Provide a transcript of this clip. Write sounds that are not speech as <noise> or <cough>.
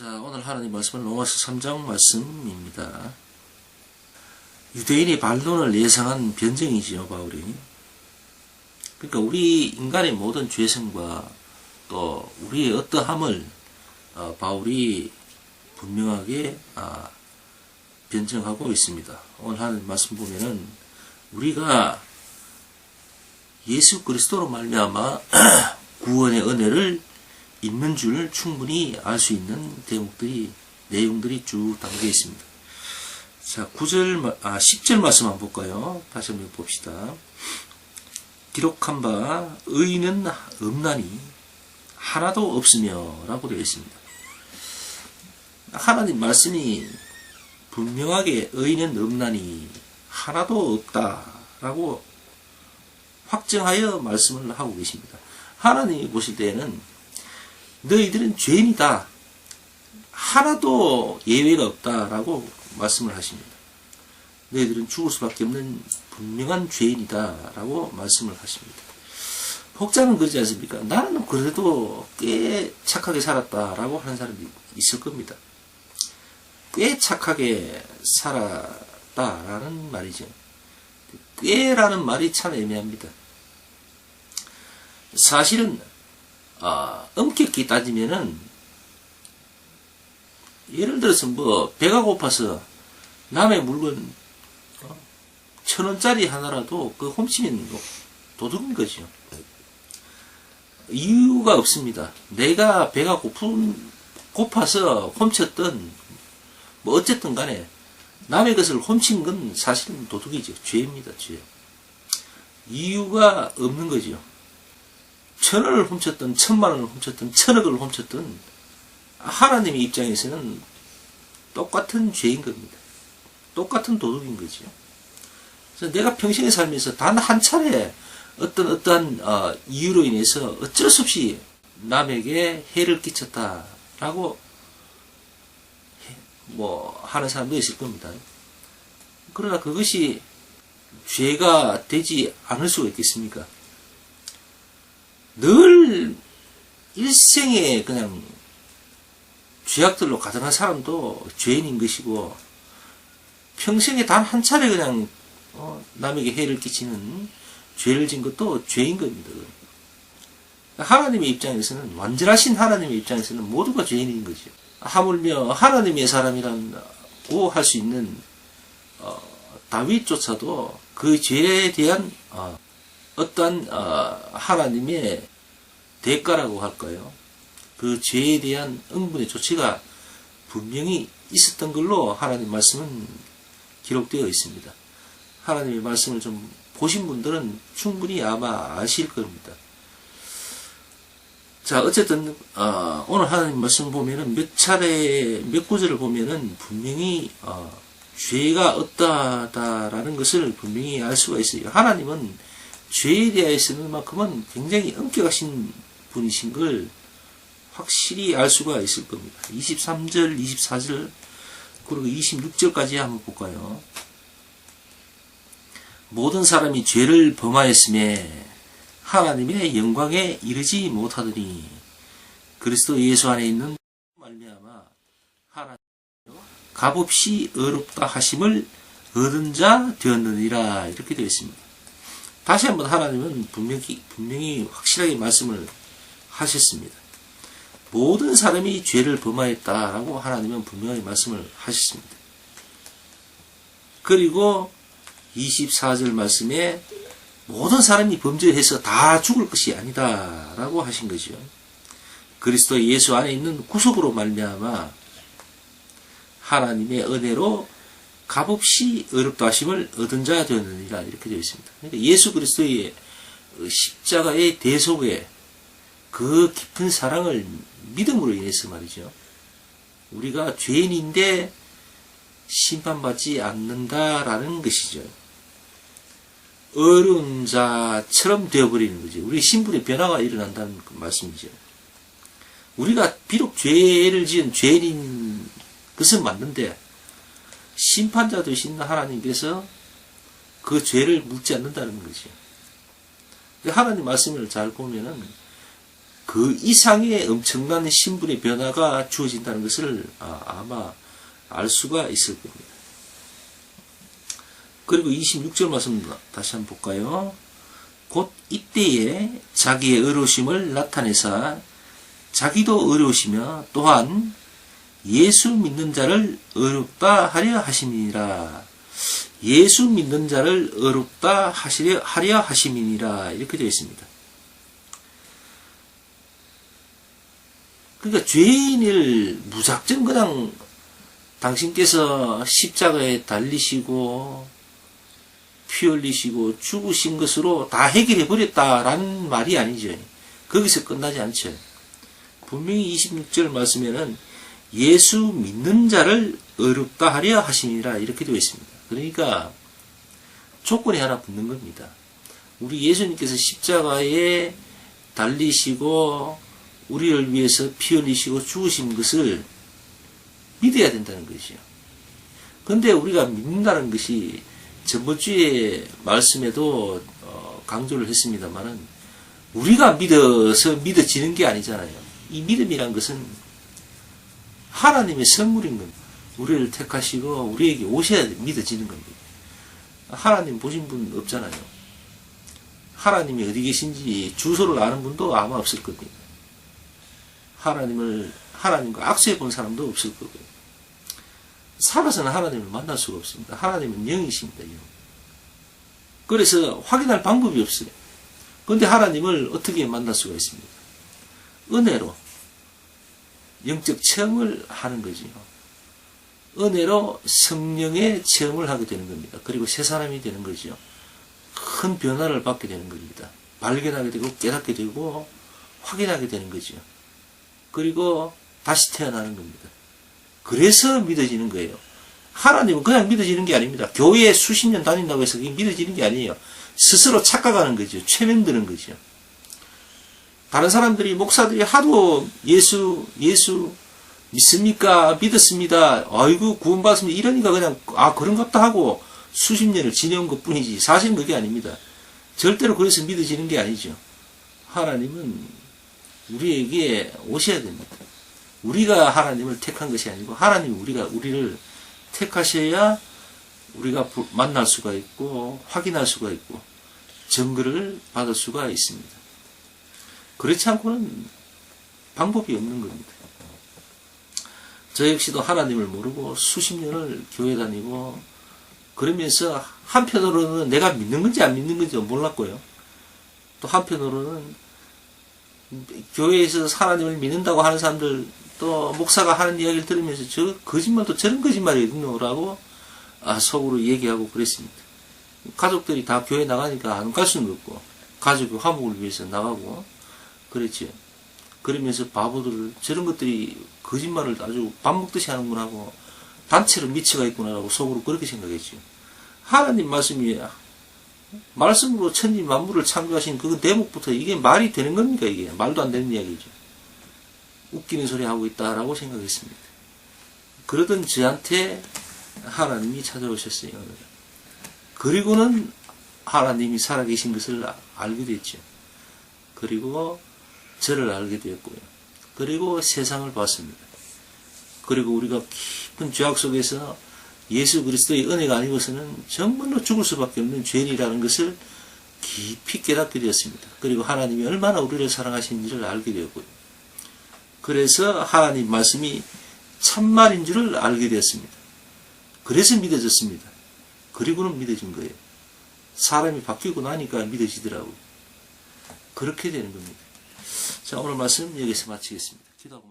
자, 오늘 하나님 말씀은 로마서 3장 말씀입니다. 유대인이 반론을 예상한 변증이지요, 바울이. 그러니까 우리 인간의 모든 죄성과 또 우리의 어떠함을 어, 바울이 분명하게 아, 변증하고 있습니다. 오늘 하나님 말씀 보면은 우리가 예수 그리스도로 말미암아 <clears throat> 구원의 은혜를 있는 줄 충분히 알 수 있는 대목들이 내용들이 쭉 담겨 있습니다. 자, 9절 아 10절 말씀 한번 볼까요? 다시 한번 봅시다. 기록한 바 의는 없나니 하나도 없으며라고 되어 있습니다. 하나님 말씀이 분명하게 의는 없나니 하나도 없다라고 확정하여 말씀을 하고 계십니다. 하나님이 보실 때에는 너희들은 죄인이다. 하나도 예외가 없다라고 말씀을 하십니다. 너희들은 죽을 수밖에 없는 분명한 죄인이다라고 말씀을 하십니다. 혹자는 그러지 않습니까? 나는 그래도 꽤 착하게 살았다라고 하는 사람이 있을 겁니다. 꽤 착하게 살았다라는 말이죠. 꽤라는 말이 참 애매합니다. 사실은 아, 엄격히 따지면은 예를 들어서 뭐 배가 고파서 남의 물건 어, 천 원짜리 하나라도 그 훔치면 도둑인 거죠. 이유가 없습니다. 내가 배가 고픈 고파서 훔쳤던 뭐 어쨌든 간에 남의 것을 훔친 건 사실은 도둑이죠. 죄입니다. 죄. 이유가 없는 거죠. 천 원을 훔쳤든 천만 원을 훔쳤든 천억을 훔쳤든 하나님의 입장에서는 똑같은 죄인 겁니다. 똑같은 도둑인 거죠. 그래서 내가 평생에 살면서 단 한 차례 어떤 어떠한 어, 이유로 인해서 어쩔 수 없이 남에게 해를 끼쳤다라고 뭐 하는 사람도 있을 겁니다. 그러나 그것이 죄가 되지 않을 수가 있겠습니까? 늘 일생에 그냥 죄악들로 가득한 사람도 죄인인 것이고 평생에 단 한 차례 그냥 어, 남에게 해를 끼치는 죄를 진 것도 죄인 겁니다. 하나님의 입장에서는 완전하신 하나님의 입장에서는 모두가 죄인인 거죠. 하물며 하나님의 사람이라고 할 수 있는 어, 다윗조차도 그 죄에 대한 어, 어떠한 어, 하나님의 대가라고 할까요? 그 죄에 대한 응분의 조치가 분명히 있었던 걸로 하나님 말씀은 기록되어 있습니다. 하나님의 말씀을 좀 보신 분들은 충분히 아마 아실 겁니다. 자, 어쨌든, 어, 오늘 하나님 말씀 보면은 몇 차례, 몇 구절을 보면은 분명히, 어, 죄가 없다라는 것을 분명히 알 수가 있어요. 하나님은 죄에 대해서는 만큼은 굉장히 엄격하신 분이신 걸 확실히 알 수가 있을 겁니다. 23절, 24절, 그리고 26절까지 한번 볼까요? 모든 사람이 죄를 범하였음에 하나님의 영광에 이르지 못하더니 그리스도 예수 안에 있는 말미암아 하나님 값없이 어렵다 하심을 얻은 자 되었느니라 이렇게 되어 있습니다. 다시 한번 하나님은 분명히 분명히 확실하게 말씀을 하셨습니다. 모든 사람이 죄를 범하였다라고 하나님은 분명히 말씀을 하셨습니다. 그리고 24절 말씀에 모든 사람이 범죄해서 다 죽을 것이 아니다라고 하신 거죠. 그리스도 예수 안에 있는 구속으로 말미암아 하나님의 은혜로 값없이 어렵다 하심을 얻은 자 되었느니라 이렇게 되어 있습니다. 그러니까 예수 그리스도의 십자가의 대속에 그 깊은 사랑을 믿음으로 인해서 말이죠. 우리가 죄인인데 심판받지 않는다라는 것이죠. 어려운 자처럼 되어버리는 거죠. 우리 신분의 변화가 일어난다는 그 말씀이죠. 우리가 비록 죄를 지은 죄인인 것은 맞는데 심판자 되신 하나님께서 그 죄를 묻지 않는다는 거죠. 하나님 말씀을 잘 보면은 그 이상의 엄청난 신분의 변화가 주어진다는 것을 아, 마 알 수가 있을 겁니다. 그리고 26절 말씀 다시 한번 볼까요? 곧 이때에 자기의 의로심을 나타내사 자기도 의로우시며 또한 예수 믿는 자를 의롭다 하려 하심이니라. 예수 믿는 자를 의롭다 하시려 하려 하심이니라 이렇게 되어 있습니다. 그러니까 죄인을 무작정 그냥 당신께서 십자가에 달리시고 피 흘리시고 죽으신 것으로 다 해결해 버렸다라는 말이 아니죠. 거기서 끝나지 않죠. 분명히 26절 말씀에는 예수 믿는 자를 의롭다 하려 하시니라 이렇게 되어 있습니다. 그러니까 조건이 하나 붙는 겁니다. 우리 예수님께서 십자가에 달리시고 우리를 위해서 피 흘리시고 죽으신 것을 믿어야 된다는 것이요. 근데 우리가 믿는다는 것이 전번주에 말씀에도 어, 강조를 했습니다만은 우리가 믿어서 믿어지는 게 아니잖아요. 이 믿음이란 것은 하나님의 선물인 겁니다. 우리를 택하시고 우리에게 오셔야 믿어지는 겁니다. 하나님 보신 분 없잖아요. 하나님이 어디 계신지 주소를 아는 분도 아마 없을 겁니다. 하나님을 하나님과 악수해 본 사람도 없을 거고요. 살아서는 하나님을 만날 수가 없습니다. 하나님은 영이십니다. 영. 그래서 확인할 방법이 없어요. 그런데 하나님을 어떻게 만날 수가 있습니까? 은혜로 영적 체험을 하는 거지요. 은혜로 성령의 체험을 하게 되는 겁니다. 그리고 새 사람이 되는 거죠. 큰 변화를 받게 되는 겁니다. 발견하게 되고 깨닫게 되고 확인하게 되는 거죠. 그리고 다시 태어나는 겁니다. 그래서 믿어지는 거예요. 하나님은 그냥 믿어지는 게 아닙니다. 교회에 수십 년 다닌다고 해서 믿어지는 게 아니에요. 스스로 착각하는 거죠. 최면 드는 거죠. 다른 사람들이, 목사들이 하도 예수, 예수 믿습니까? 믿었습니다. 아이고, 구원받습니다. 이러니까 그냥, 아, 그런갑다 하고 수십 년을 지내온 것 뿐이지. 사실은 그게 아닙니다. 절대로 그래서 믿어지는 게 아니죠. 하나님은 우리에게 오셔야 됩니다. 우리가 하나님을 택한 것이 아니고 하나님이 우리가 우리를 택하셔야 우리가 만날 수가 있고 확인할 수가 있고 증거를 받을 수가 있습니다. 그렇지 않고는 방법이 없는 겁니다. 저 역시도 하나님을 모르고 수십 년을 교회 다니고 그러면서 한편으로는 내가 믿는 건지 안 믿는 건지 몰랐고요. 또 한편으로는 교회에서 하나님을 믿는다고 하는 사람들 또 목사가 하는 이야기를 들으면서 저 거짓말도 저런 거짓말이군요라고 아, 속으로 얘기하고 그랬습니다. 가족들이 다 교회 나가니까 안 갈 수는 없고 가족의 화목을 위해서 나가고 그랬죠. 그러면서 바보들을 저런 것들이 거짓말을 아주 밥 먹듯이 하는구나 하고 단체로 미치가 있구나라고 속으로 그렇게 생각했죠. 하나님 말씀이 말씀으로 천지 만물을 창조하신 그 대목부터 이게 말이 되는 겁니까 이게 말도 안 되는 이야기죠. 웃기는 소리 하고 있다라고 생각했습니다. 그러던 저한테 하나님이 찾아오셨어요. 그리고는 하나님이 살아계신 것을 알게 됐죠. 그리고 저를 알게 되었고요. 그리고 세상을 봤습니다. 그리고 우리가 깊은 죄악 속에서 예수 그리스도의 은혜가 아니고서는 정말로 죽을 수밖에 없는 죄인이라는 것을 깊이 깨닫게 되었습니다. 그리고 하나님이 얼마나 우리를 사랑하시는지를 알게 되었고요. 그래서 하나님 말씀이 참말인 줄을 알게 되었습니다. 그래서 믿어졌습니다. 그리고는 믿어진 거예요. 사람이 바뀌고 나니까 믿어지더라고요. 그렇게 되는 겁니다. 자, 오늘 말씀 여기서 마치겠습니다. 기도하고